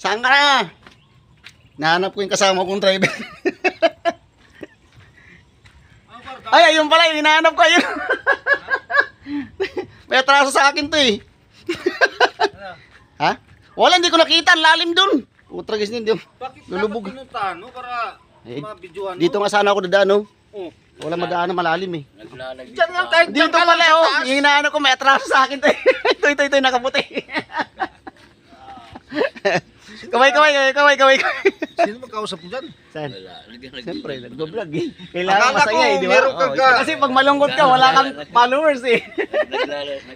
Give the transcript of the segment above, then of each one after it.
Saan ka na? Nahanap ko yung kasama kong driver. Ay, ayun pala, yung hinahanap ko, ayun. May atraso sa akin to eh. ha? Wala, hindi ko nakita. Ang lalim dun. Utragis din. di- Bakit Lulubog. dapat no? Para Eh, mabidyohan, no? Dito nga sana ako dadaan, no? Oh. Wala madaan na malalim eh. Diyan tayo. Dito pala, oh. Yung hinahanap ko, may atraso sa akin to eh. ito, ito, ito, yung nakaputi. Kaway, kaway, kaway, kaway, kaway. Sino magkausap mo dyan? Saan? Wala. Siyempre, nagbablog eh. Kailangan Akala masaya eh, di ba? meron Oo, ka- Kasi pag malungkot ka, wala kang followers eh.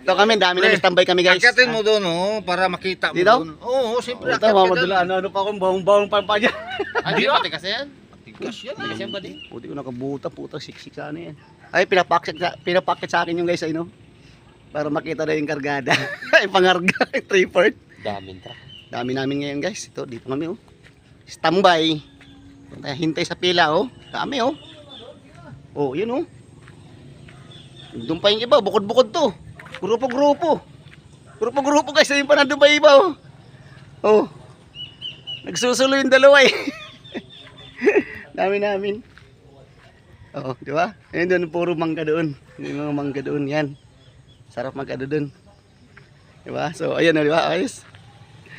Ito kami, dami na standby kami guys. Akyatin mo doon, oh, para makita mo Dito? doon. Oo, oh, siyempre. Ito, mamadula, ano, ano pa akong bawang-bawang pa pa dyan. Hindi pati kasi yan. Tigas yan. Kasi yan ba din? Puti ko nakabuta, puta, siksik sana yan. Ay, pinapakit, sa- pinapakit sa akin yung guys, ay no? Para makita na yung kargada. Ay, pangarga, tripod. Daming truck. Dami namin ngayon guys. Ito, dito kami oh. Standby. Hintay- Hintay sa pila oh. Dami oh. Oh, yun oh. Doon pa yung iba, bukod-bukod to. Grupo-grupo. Grupo-grupo guys, ayun pa nandun pa iba oh. Oh. Nagsusulo yung dalawa eh. Dami namin. Oo, di ba? Ayun doon, puro mangga doon. Yung mga mangga doon, yan. Sarap magkado doon. Di ba? So, ayan na, di ba? Ayos.